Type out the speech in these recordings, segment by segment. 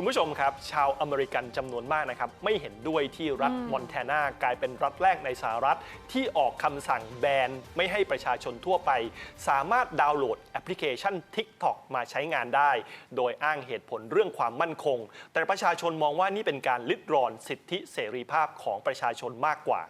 คุณผู้ชมครับ ชาวอเมริกันจำนวนมากนะครับ ไม่เห็นด้วยที่รัฐอืมมอนแทนากลายเป็นรัฐแรกในสหรัฐ ที่ออกคำสั่งแบน ไม่ให้ประชาชนทั่วไป สามารถดาวน์โหลดแอปพลิเคชัน TikTok มาใช้งานได้ โดยอ้างเหตุผลเรื่องความมั่นคง แต่ประชาชนมองว่านี่เป็นการลิดรอนสิทธิเสรีภาพของประชาชนมากกว่า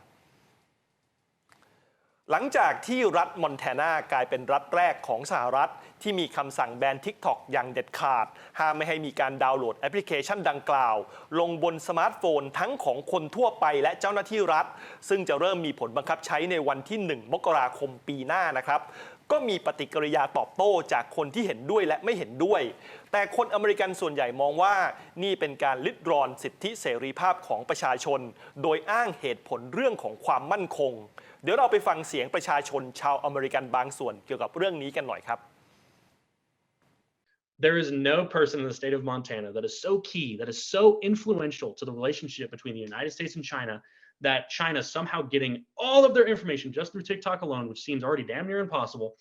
หลังจากที่รัฐมอนแทนากลายเป็นรัฐแรกของสหรัฐ ที่มีคำสั่งแบน TikTok อย่างเด็ดขาด ห้ามไม่ให้มีการดาวน์โหลดแอปพลิเคชันดังกล่าว ลงบนสมาร์ทโฟนทั้งของคนทั่วไปและเจ้าหน้าที่รัฐ ซึ่งจะเริ่มมีผลบังคับใช้ในวันที่ 1 มกราคมปีหน้านะครับก็มีปฏิกิริยาตอบโต้จากคนที่เห็นด้วยและไม่เห็นด้วย แต่คนอเมริกันส่วนใหญ่มองว่า นี่เป็นการลิดรอนสิทธิเสรีภาพของประชาชน โดยอ้างเหตุผลเรื่องของความมั่นคงเดี๋ยวเราไปฟังเสียงประชาชนชาวอเมริกันบางส่วนเกี่ยวกับเรื่องนี้กันหน่อยครับ there is no person in the state of Montana that is so key, that is so influential to the relationship between the United States and China, that China somehow getting all of their information just through TikTok alone, which seems already damn near impossible,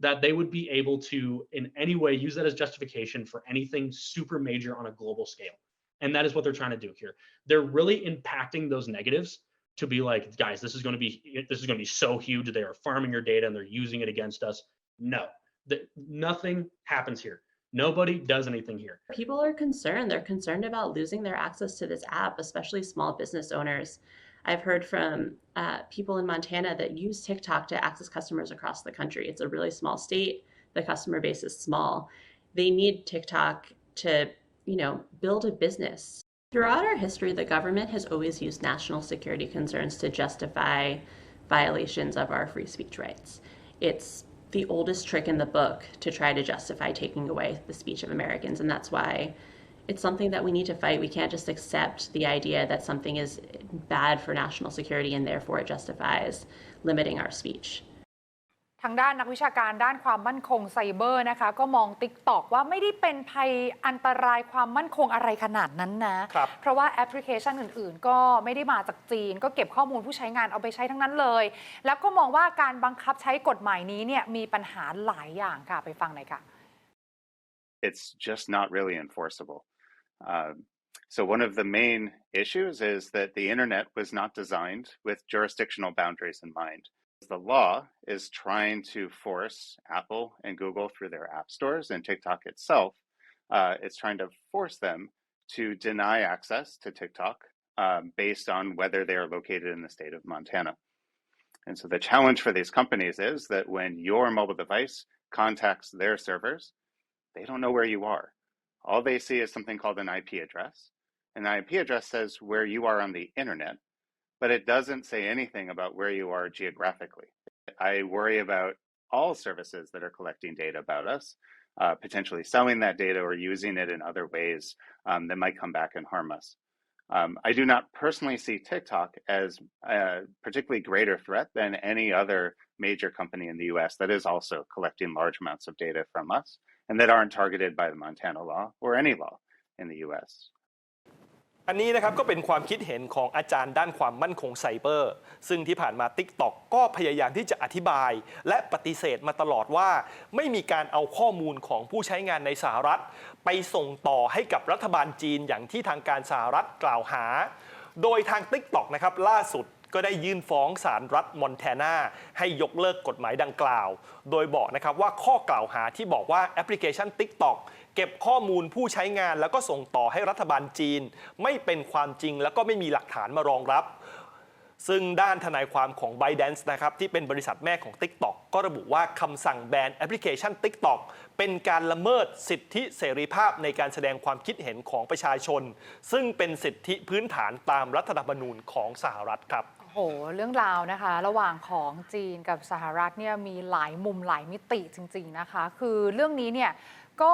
that they would be able to, in any way, use that as justification for anything super major on a global scale. And that is what they're trying to do here. They're really impacting those negatives to be like, guys, this is going to be this is going to be so huge. They are farming your data and they're using it against us. No, that nothing happens here. Nobody does anything here. People are concerned. They're concerned about losing their access to this app, especially small business owners. I've heard from uh, people in Montana that use TikTok to access customers across the country. It's a really small state. The customer base is small. They need TikTok to, you know, build a business. Throughout our history, the government has always used national security concerns to justify violations of our free speech rights. It's the oldest trick in the book to try to justify taking away the speech of Americans. And that's why it's something that we need to fight. We can't just accept the idea that something is bad for national security and therefore it justifies limiting our speech. ทางด้านนักวิชาการด้านความมั่นคงไซเบอร์นะคะ ก็มอง Tik t o อกว่าไม่ได้เป็นภัยอันตรายความมั่นคงอะไรขนาดนั้นนะครับเพราะว่าแอปพลิเคชันอื่น ๆ ก็ไม่ได้มาจากจีน ก็เก็บข้อมูลผู้ใช้งานเอาไปใช้ทั้งนั้นเลย แล้วก็มองว่าการบังคับใช้กฎหมายนี้เนี่ยมีปัญหาหลายอย่างค่ะไปฟังหน่อยค่ะ it's just not really enforceable. Um, so, one of the main issues is that the internet was not designed with jurisdictional boundaries in mind. The law is trying to force Apple and Google through their app stores and TikTok itself, uh, it's trying to force them to deny access to TikTok um, based on whether they are located in the state of Montana. And so the challenge for these companies is that when your mobile device contacts their servers, they don't know where you are. All they see is something called an IP address. And the IP address says where you are on the internet, but it doesn't say anything about where you are geographically. I worry about all services that are collecting data about us, uh, potentially selling that data or using it in other ways um, that might come back and harm us. Um, I do not personally see TikTok as a particularly greater threat than any other major company in the US that is also collecting large amounts of data from us and that aren't targeted by the Montana law or any law in the US. อันนี้นะครับก็เป็นความคิดเห็นของอาจารย์ด้านความมั่นคงไซเบอร์ ซึ่งที่ผ่านมา t ิ k t o k ก็พยายามที่จะอธิบาย และปฏิเสธมาตลอดว่า ไม่มีการเอาข้อมูลของผู้ใช้งานในสหรัฐ ไปส่งต่อให้กับรัฐบาลจีนอย่างที่ทางการสหรัฐกล่าวหา โดยทาง t ิ k t o k นะครับล่าสุด ก็ได้ยื่นฟ้องศาลรัฐมอนแทนาให้ยกเลิกกฎหมายดังกล่าว โดยบอกนะครับว่าข้อกล่าวหาที่บอกว่าแอปพลิเคชัน TikTok เก็บข้อมูลผู้ใช้งานแล้วก็ส่งต่อให้รัฐบาลจีน ไม่เป็นความจริงแล้วก็ไม่มีหลักฐานมารองรับซึ่งด้านทนายความของ b y d a n c e นะครับที่เป็นบริษัทแม่ของ TikTok ก็ระบุว่าคำสั่งแบนแอปพลิเคชัน TikTok เป็นการละเมิดสิทธิเสรีภาพในการแสดงความคิดเห็นของประชาชน ซึ่งเป็นสิทธิพื้นฐานตามรัฐธรรมนูญของสหรัฐครับ โอ้โหเรื่องราวนะคะ ระหว่างของจีนกับสหรัฐเนี่ยมีหลายมุมหลายมิติจริง ๆนะคะ คือเรื่องนี้เนี่ยก็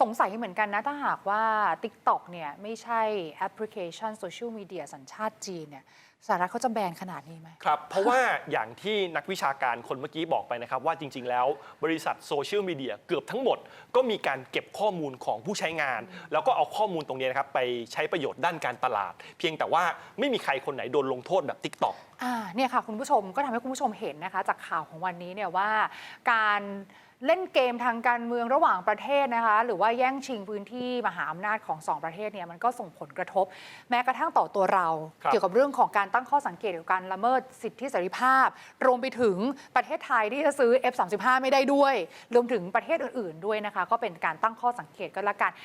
สงสัยเหมือนกันนะ ถ้าหากว่า TikTok เนี่ยไม่ใช่แอปพลิเคชันโซเชียลมีเดียสัญชาติจีนเนี่ย สหรัฐเขาจะแบนขนาดนี้ไหม ครับ เพราะว่าอย่างที่นักวิชาการคนเมื่อกี้บอกไปนะครับ ว่าจริง ๆ แล้วบริษัทโซเชียลมีเดียเกือบทั้งหมด ก็มีการเก็บข้อมูลของผู้ใช้งาน แล้วก็เอาข้อมูลตรงนี้นะครับ ไปใช้ประโยชน์ด้านการตลาด เพียงแต่ว่าไม่มีใครคนไหนโดนลงโทษแบบ TikTok อ่าเนี่ยค่ะคุณผู้ชมก็ทำให้คุณผู้ชมเห็นนะคะ จากข่าวของวันนี้เนี่ยว่าการ เล่นเกมทางการเมืองระหว่างประเทศนะคะ หรือว่าแย่งชิงพื้นที่มหาอำนาจของสองประเทศเนี่ยมันก็ส่งผลกระทบ แม้กระทั่งต่อตัวเราครับเกี่ยวกับเรื่องของการตั้งข้อสังเกตเกี่ยวกับการละเมิดสิทธิเสรีภาพ รวมไปถึงประเทศไทยที่จะซื้อ F35 ไม่ได้ด้วย รวมถึงประเทศอื่น ๆ ด้วยนะคะ ก็เป็นการตั้งข้อสังเกตก็แล้วกัน